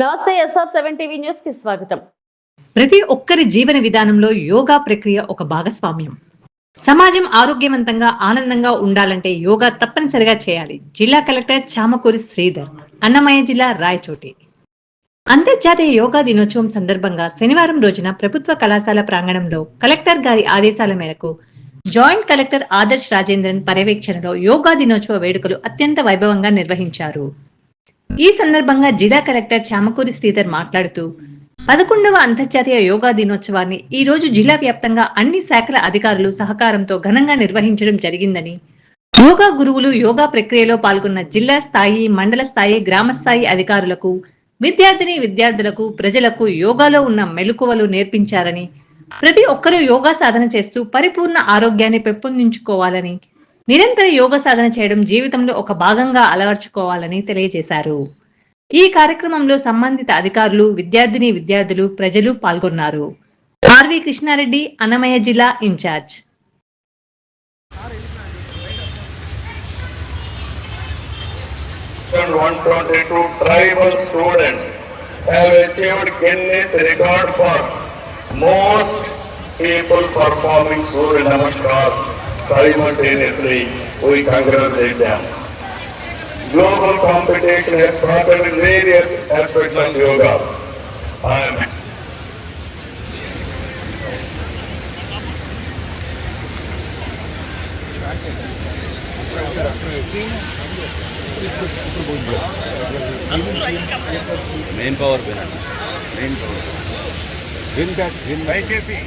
నమస్తే SR seven TV న్యూస్కి స్వాగతం. ప్రతి ఒక్కరి జీవన విధానంలో యోగా ప్రక్రియ ఒక భాగస్వామ్యం. సమాజం ఆరోగ్యవంతంగా ఆనందంగా ఉండాలంటే యోగా తప్పనిసరిగా చేయాలి. జిల్లా కలెక్టర్ చామకూరి శ్రీధర్ అన్నమయ్య జిల్లా రాయచోటి. అంతర్జాతీయ యోగా దినోత్సవం సందర్భంగా శనివారం రోజున ప్రభుత్వ కళాశాల ప్రాంగణంలో కలెక్టర్ గారి ఆదేశాల మేరకు జాయింట్ కలెక్టర్ ఆదర్శ్ రాజేంద్రన్ పర్యవేక్షణలో యోగా దినోత్సవ వేడుకలు అత్యంత వైభవంగా నిర్వహించారు. ఈ సందర్భంగా జిల్లా కలెక్టర్ చామకూరి శ్రీధర్ మాట్లాడుతూ పదకొండవ అంతర్జాతీయ యోగా దినోత్సవాన్ని ఈ రోజు జిల్లా వ్యాప్తంగా అన్ని శాఖల అధికారులు సహకారంతో ఘనంగా నిర్వహించడం జరిగిందని యోగా గురువులు యోగా ప్రక్రియలో పాల్గొన్న జిల్లా స్థాయి మండల స్థాయి గ్రామ స్థాయి అధికారులకు విద్యార్థిని విద్యార్థులకు ప్రజలకు యోగాలో ఉన్న మెలకువలు నేర్పించారని ప్రతి ఒక్కరూ యోగా సాధన చేస్తూ పరిపూర్ణ ఆరోగ్యాన్ని పెంపొందించుకోవాలని నిరంతర యోగ సాధన చేయడం జీవితంలో ఒక భాగంగా అలవర్చుకోవాలని తెలియజేశారు. ఈ కార్యక్రమంలో సంబంధిత అధికారులు విద్యార్థిని విద్యార్థులు ప్రజలు పాల్గొన్నారు. ఆర్వి కృష్ణారెడ్డి అన్నమయ్య జిల్లా in charge. Tribal students have achieved Guinness record for most people performing Surya Namaskar. simultaneously we congratulate them. Global competition has happened in various aspects of yoga. I am main power पे main power win back win दयచేసి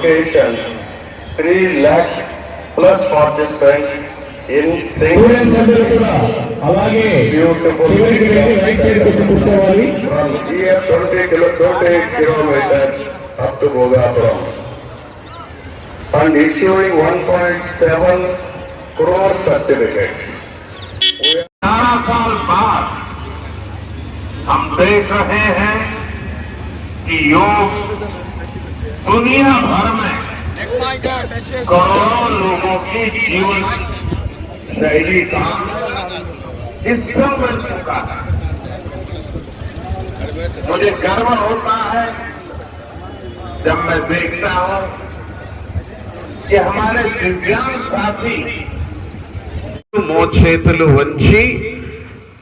location, 3 lakh plus participants in students అందరూ కూడా అలాగే beautiful చివరికి వెళ్ళి right side పెట్టి కూర్చోవాలి from here 20 kilo, 28 kilometers up to Bhogapuram. And issuing 1.7 crore certificates. ग्यारह साल बाद हम देख रहे हैं कि योग दुनिया भर में करोड़ों लोगों की जीवन शैली का हिस्सा बन चुका है। मुझे गर्व होता है जब मैं देखता हूँ कि हमारे दिव्यांग साथी मोक्षेतल वंशी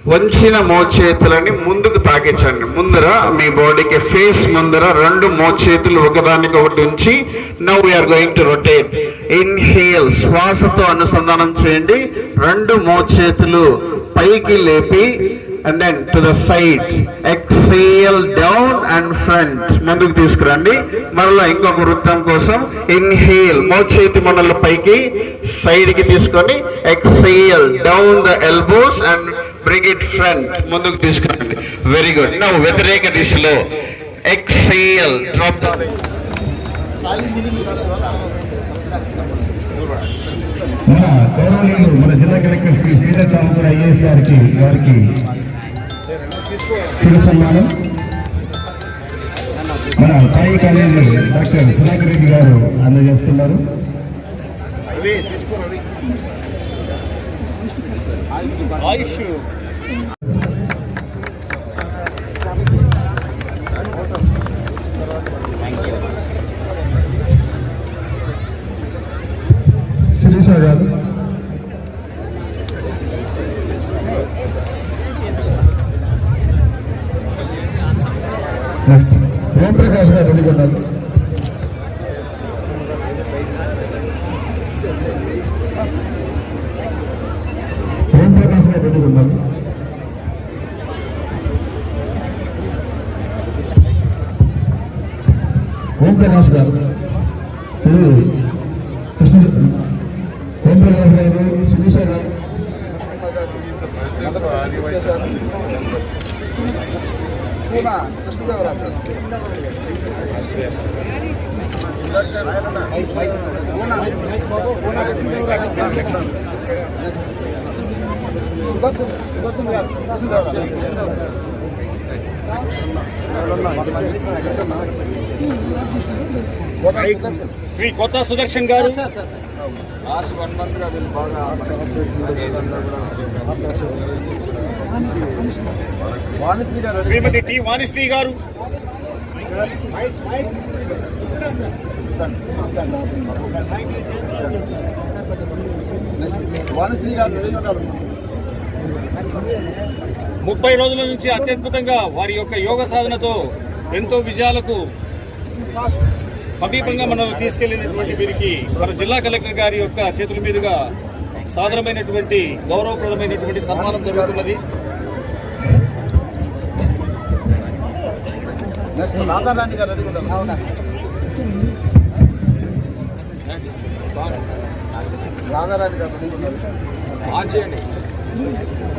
వంచిన మోచేతులని ముందుకు తాకించండి. ముందర మీ బాడీకి ఫేస్ ముందర రెండు మోచేతులు ఒకదానికి ఒకటి ఉంచి now we are going to rotate inhale శ్వాసతో అనుసంధానం చేయండి. రెండు మోచేతులు పైకి లేపి and then to the side exhale down and front ముందుకు తీసుకురండి. మరలా ఇంకొక వృత్తం కోసం ఇన్హేల్ మోచేతి మనల్ని పైకి సైడ్కి తీసుకొని exhale down the elbows and bring it front ముందుకు తీసుకురండి. వెరీ గుడ్ నౌ వ్యతిరేక దిశలో ఎక్సేల్ డ్రాప్ మన గౌరవనీయులు మన జిల్లా కలెక్టర్ శ్రీ శ్రీధర్ చామకూర ఐఏఎస్ గారికి వారికి చిరు సన్మానం. మన సాయి కాలేజీ డాక్టర్ సుధాకర్ రెడ్డి గారు అందజేస్తున్నారు. శిరీష గారు నెక్స్ట్ ఓం ప్రకాష్ గారు రెడీ ఓం ప్రకాష్ ఉండాలి. ఓం ప్రకాష్ గారు ఇది కృష్ణ ఓం ప్రకాష్ గారు గారు. శ్రీ కొత్త సుదర్శన్ గారు. లాస్ట్ వన్ మంత్గా వీళ్ళు బాగా శ్రీమతి టి వాణిశ్రీ గారు ముప్పై రోజుల నుంచి అత్యద్భుతంగా వారి యొక్క యోగ సాధనతో ఎంతో విజయాలకు సమీపంగా మనం తీసుకెళ్ళినటువంటి వీరికి మన జిల్లా కలెక్టర్ గారి యొక్క చేతుల మీదుగా సాధారణమైనటువంటి గౌరవప్రదమైనటువంటి సన్మానం జరుగుతున్నది. గోవింద్ గారు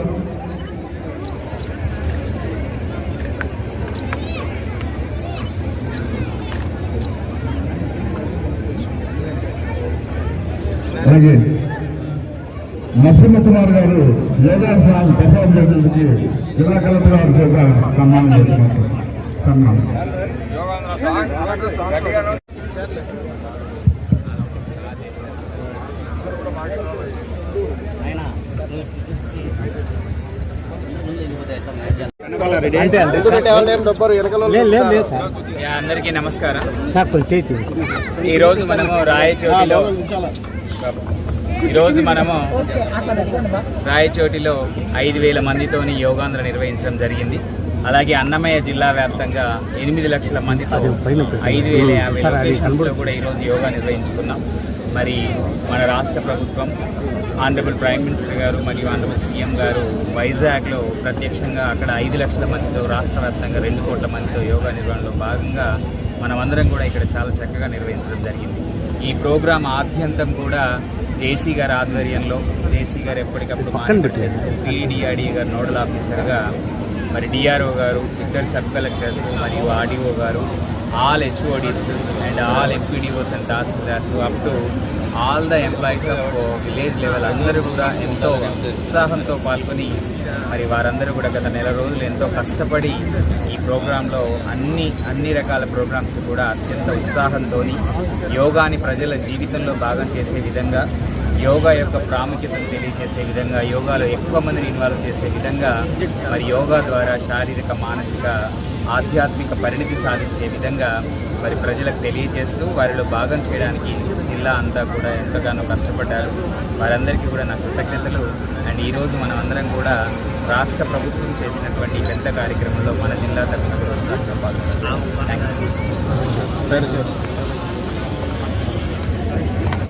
అలాగే నరసింహ కుమార్ గారు యోగాసనాలు పర్ఫామ్ చేసినందుకు జిల్లా కలెక్టర్ గారు చేత సన్మానం చేస్తున్నారు సన్మానం. అందరికీ నమస్కారం. ఈరోజు మనము రాయచోటిలో ఈరోజు మనము రాయచోటిలో ఐదు వేల మందితోని యోగాంధ్ర నిర్వహించడం జరిగింది. అలాగే అన్నమయ్య జిల్లా వ్యాప్తంగా ఎనిమిది లక్షల మందితో ఐదు వేల యాభై లొకేషన్స్లో కూడా ఈరోజు యోగా నిర్వహించుకున్నాం. మరి మన రాష్ట్ర ప్రభుత్వం ఆనరబుల్ ప్రైమ్ మినిస్టర్ గారు మరియు ఆనరబుల్ సీఎం గారు వైజాగ్లో ప్రత్యక్షంగా అక్కడ ఐదు లక్షల మందితో రాష్ట్ర వ్యాప్తంగా రెండు కోట్ల మందితో యోగా నిర్వహణలో భాగంగా మనమందరం కూడా ఇక్కడ చాలా చక్కగా నిర్వహించడం జరిగింది. ఈ ప్రోగ్రాం ఆద్యంతం కూడా జేసీ గారి ఆధ్వర్యంలో జేసీ గారు ఎప్పటికప్పుడు సిడిఆర్డీ గారు నోడల్ ఆఫీసర్గా మరి డిఆర్ఓ గారు ఇద్దరు సబ్ కలెక్టర్స్ మరియు RDO garu all HODs and all MPDOs and tahsildars up to all the employees of village level అందరూ కూడా ఎంతో ఉత్సాహంతో పాల్గొని మరి వారందరూ కూడా గత నెల రోజులు ఎంతో కష్టపడి ఈ ప్రోగ్రాంలో అన్ని అన్ని రకాల ప్రోగ్రామ్స్ కూడా అత్యంత ఉత్సాహంతో యోగాని ప్రజల జీవితంలో భాగం చేసే విధంగా యోగా యొక్క ప్రాముఖ్యతను తెలియజేసే విధంగా యోగాలో ఎక్కువ మందిని ఇన్వాల్వ్ చేసే విధంగా మరి యోగా ద్వారా శారీరక మానసిక ఆధ్యాత్మిక పరిణితి సాధించే విధంగా మరి ప్రజలకు తెలియజేస్తూ వారిలో భాగం చేయడానికి జిల్లా అంతా కూడా ఎంతగానో కష్టపడ్డారు. వారందరికీ కూడా నా కృతజ్ఞతలు. అండ్ ఈరోజు మనం అందరం కూడా రాష్ట్ర ప్రభుత్వం చేసినటువంటి పెద్ద కార్యక్రమంలో మన జిల్లా తరఫున కూడా పాల్గొన్నాం థ్యాంక్ యూ